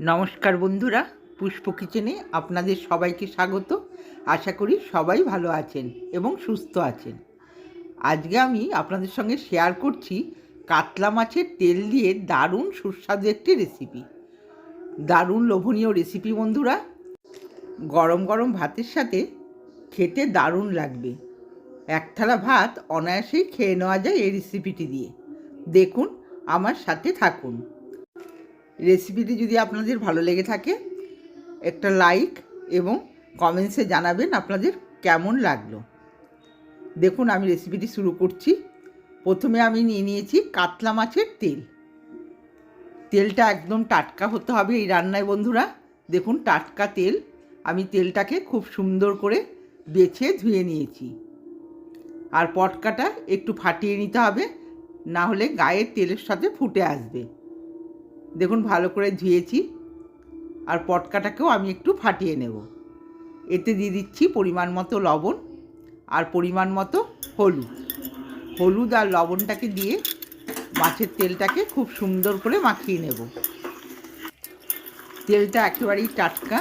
নমস্কার বন্ধুরা, পুষ্প কিচেনে আপনাদের সবাইকে স্বাগত। আশা করি সবাই ভালো আছেন এবং সুস্থ আছেন। আজকে আমি আপনাদের সঙ্গে শেয়ার করছি কাতলা মাছের তেল দিয়ে দারুণ সুস্বাদু একটি রেসিপি দারুণ লোভনীয় রেসিপি বন্ধুরা, গরম গরম ভাতের সাথে খেতে দারুণ লাগবে। এক থালা ভাত অনায়াসেই খেয়ে নেওয়া যায় এই রেসিপিটি দিয়ে। দেখুন, আমার সাথে থাকুন। রেসিপিটি যদি আপনাদের ভালো লেগে থাকে, একটা লাইক এবং কমেন্টসে জানাবেন আপনাদের কেমন লাগল। দেখুন, আমি রেসিপিটি শুরু করছি। প্রথমে আমি নিয়ে নিয়েছি কাতলা মাছের তেল। তেলটা একদম টাটকা হতে হবে এই রান্নায়, বন্ধুরা। দেখুন, টাটকা তেল। আমি তেলটাকে খুব সুন্দর করে বেছে ধুয়ে নিয়েছি। আর পটকাটা একটু ফাটিয়ে নিতে হবে, না হলে গায়ের তেলের সাথে ফুটে আসবে। দেখুন, ভালো করে ধুয়েছি আর পটকাটাকেও আমি একটু ফাটিয়ে নেব। এতে দিয়ে দিচ্ছি পরিমাণ মতো লবণ আর পরিমাণ মতো হলুদ। হলুদ আর লবণটাকে দিয়ে মাছের তেলটাকে খুব সুন্দর করে মাখিয়ে নেব। তেলটা একেবারেই টাটকা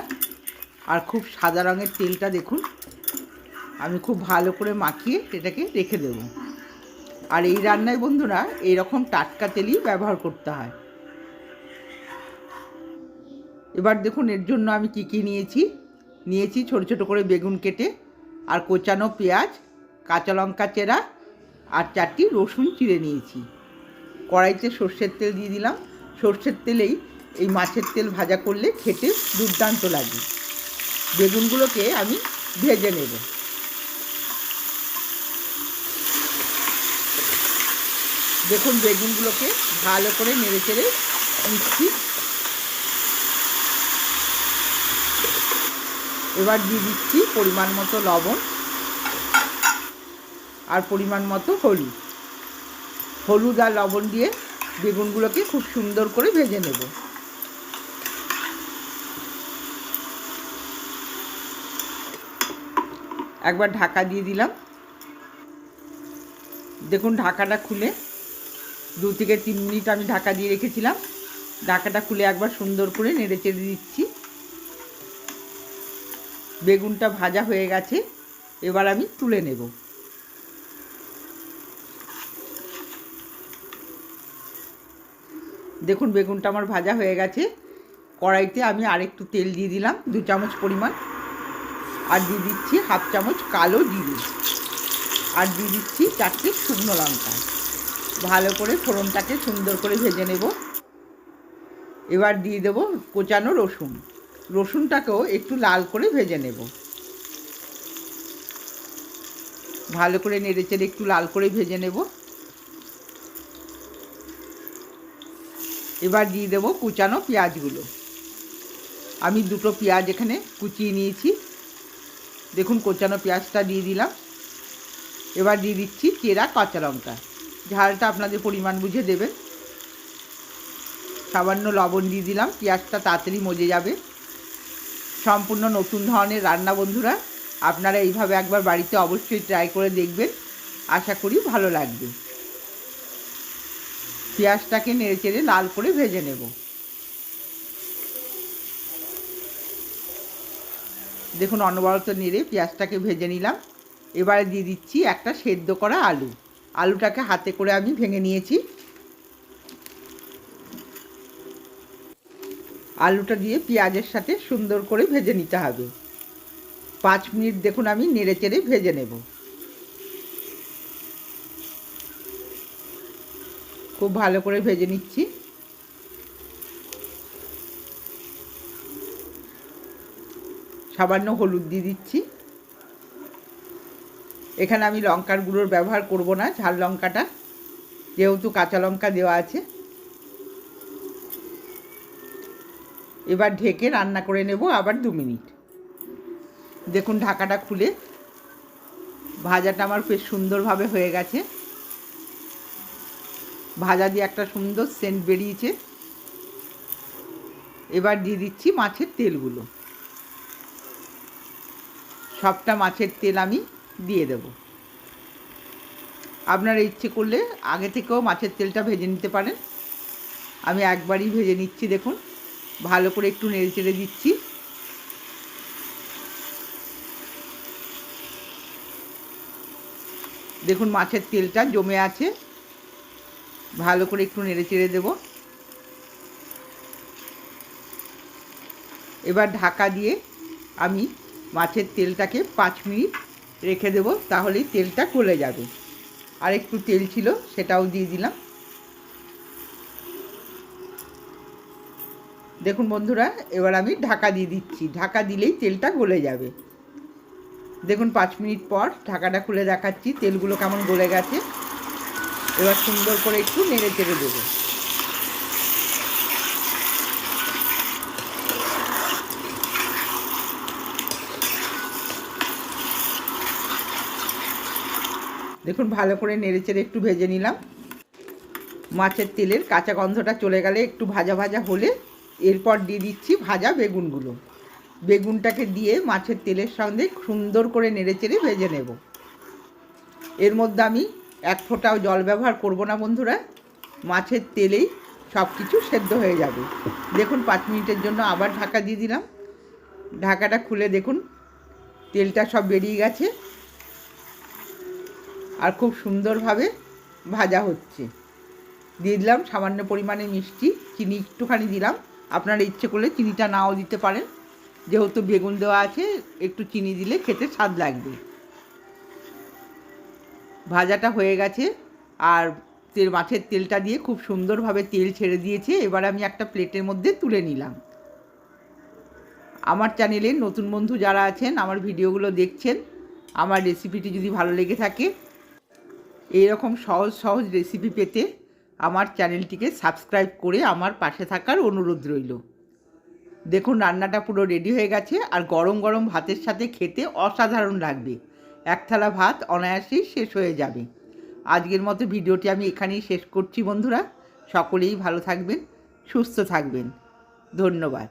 আর খুব সাদা রঙের তেলটা দেখুন, আমি খুব ভালো করে মাখিয়ে এটাকে রেখে দেব। আর এই রান্নায় বন্ধুরা এইরকম টাটকা তেলই ব্যবহার করতে হয়। এবার দেখুন এর জন্য আমি কী কী নিয়েছি। নিয়েছি ছোট ছোট করে বেগুন কেটে, আর কোচানো পেঁয়াজ, কাঁচা লঙ্কা চেরা, আর চারটি রসুন চিড়ে নিয়েছি। কড়াইতে সর্ষের তেল দিয়ে দিলাম। সর্ষের তেলেই এই মাছের তেল ভাজা করলে খেতে দুর্দান্ত লাগে। বেগুনগুলোকে আমি ভেজে নেব। দেখুন বেগুনগুলোকে ভালো করে নেড়ে চেড়ে নিচ্ছি এবার দিয়ে দিচ্ছি পরিমাণ মতো লবণ আর পরিমাণ মতো হলুদ। হলুদ আর লবণ দিয়ে বেগুনগুলোকে খুব সুন্দর করে ভেজে নেব। একবার ঢাকা দিয়ে দিলাম। দেখুন ঢাকাটা খুলে দু থেকে তিন মিনিট আমি ঢাকা দিয়ে রেখেছিলাম। ঢাকাটা খুলে একবার সুন্দর করে নেড়ে চেড়ে দিচ্ছি। বেগুনটা ভাজা হয়ে গেছে, এবার আমি তুলে নেব। দেখুন, বেগুনটা আমার ভাজা হয়ে গেছে। কড়াইতে আমি আরেকটু তেল দিয়ে দিলাম, দু চামচ পরিমাণ। আর দিয়ে দিচ্ছি হাফ চামচ কালো জিরে। আর দিয়ে দিচ্ছি চারটে শুকনো লঙ্কা। ভালো করে ফোড়নটাকে সুন্দর করে ভেজে নেব। এবার দিয়ে দেবো কোচানো রসুন। রসুনটাকেও একটু লাল করে ভেজে নেব। ভালো করে নেড়ে চেড়ে একটু লাল করে ভেজে নেব। এবার দিয়ে দেবো কুচানো পেঁয়াজগুলো। আমি দুটো পেঁয়াজ এখানে কুচিয়ে নিয়েছি। দেখুন কোচানো পেঁয়াজটা দিয়ে দিলাম। এবার দিয়ে দিচ্ছি চেরা কাঁচা লঙ্কা। ঝালটা আপনাদের পরিমাণ বুঝে দেবেন। সামান্য লবণ দিয়ে দিলাম। পেঁয়াজটা তাড়াতাড়ি মজে যাবে। সম্পূর্ণ নতুন ধরনের রান্না বন্ধুরা, আপনারা এইভাবে একবার বাড়িতে অবশ্যই ট্রাই করে দেখবেন। আশা করি ভালো লাগবে। পেঁয়াজটাকে নেড়ে চেড়ে লাল করে ভেজে নেব। দেখুন, অনবরত নেড়ে পেঁয়াজটাকে ভেজে নিলাম। এবারে দিয়ে দিচ্ছি একটা সেদ্ধ করা আলু। আলুটাকে হাতে করে আমি ভেঙে নিয়েছি। আলুটা দিয়ে পেঁয়াজের সাথে সুন্দর করে ভেজে নিতে হবে। পাঁচ মিনিট দেখুন আমি নেড়ে চেড়ে ভেজে নেব। খুব ভালো করে ভেজে নিচ্ছি। সামান্য হলুদ দিয়ে দিচ্ছি। এখানে আমি লঙ্কার গুঁড়োর ব্যবহার করব না, ঝাল লঙ্কাটা, যেহেতু কাঁচা লঙ্কা দেওয়া আছে। এবার ঢেকে রান্না করে নেব আবার দু মিনিট। দেখুন ঢাকাটা খুলে ভাজাটা আমার বেশ সুন্দরভাবে হয়ে গেছে। ভাজা দিয়ে একটা সুন্দর সেন্ট বেরিয়েছে। এবার দিয়ে দিচ্ছি মাছের তেলগুলো। সবটা মাছের তেল আমি দিয়ে দেব। আপনারা ইচ্ছে করলে আগে থেকেও মাছের তেলটা ভেজে নিতে পারেন। আমি একবারই ভেজে নিচ্ছি, দেখুন। ভালো করে একটু নেড়ে চেড়ে দিচ্ছি। দেখুন মাছের তেলটা জমে আছে। ভালো করে একটু নেড়ে চেড়ে দেবো। এবার ঢাকা দিয়ে আমি মাছের তেলটাকে পাঁচ মিনিট রেখে দেবো, তাহলেই তেলটা গলে যাবে। আর একটু তেল ছিল সেটাও দিয়ে দিলাম। দেখুন বন্ধুরা, এবার আমি ঢাকা দিয়ে দিচ্ছি। ঢাকা দিলেই তেলটা গলে যাবে। দেখুন, পাঁচ মিনিট পর ঢাকাটা খুলে দেখাচ্ছি, তেলগুলো কেমন গলে গেছে। এবার সুন্দর করে একটু নেড়ে চেড়ে দেবো। দেখুন, ভালো করে নেড়ে চেড়ে একটু ভেজে নিলাম। মাছের তেলের কাঁচা গন্ধটা চলে গেলে একটু ভাজা ভাজা হলে এরপর দিয়ে দিচ্ছি ভাজা বেগুনগুলো। বেগুনটাকে দিয়ে মাছের তেলের সঙ্গে সুন্দর করে নেড়ে চেড়ে ভেজে নেব। এর মধ্যে আমি এক ফোঁটাও জল ব্যবহার করব না বন্ধুরা, মাছের তেলেই সব কিছু সেদ্ধ হয়ে যাবে। দেখুন, পাঁচ মিনিটের জন্য আবার ঢাকা দিয়ে দিলাম। ঢাকাটা খুলে দেখুন, তেলটা সব বেরিয়ে গেছে। আর খুব সুন্দরভাবে ভাজা হচ্ছে। দিয়ে দিলাম সামান্য পরিমাণে মিষ্টি, চিনি একটুখানি দিলাম। আপনারা ইচ্ছে করলে চিনিটা নাও দিতে পারেন। যেহেতু বেগুন দেওয়া আছে, একটু চিনি দিলে খেতে স্বাদ লাগবে। ভাজাটা হয়ে গেছে, আর তেল, মাছের তেলটা দিয়ে খুব সুন্দরভাবে তেল ছেড়ে দিয়েছে। এবার আমি একটা প্লেটের মধ্যে তুলে নিলাম। আমার চ্যানেলে নতুন বন্ধু যারা আছেন, আমার ভিডিওগুলো দেখছেন, আমার রেসিপিটি যদি ভালো লেগে থাকে, এইরকম সহজ সহজ রেসিপি পেতে আমার চ্যানেলটিকে সাবস্ক্রাইব করে আমার পাশে থাকার অনুরোধ রইল। দেখুন, রান্নাটা পুরো রেডি হয়ে গেছে আর গরম গরম ভাতের সাথে খেতে অসাধারণ লাগবে। এক থালা ভাত অনায়াসেই শেষ হয়ে যাবে। আজকের মতো ভিডিওটি আমি এখানেই শেষ করছি বন্ধুরা। সকলেই ভালো থাকবেন, সুস্থ থাকবেন। ধন্যবাদ।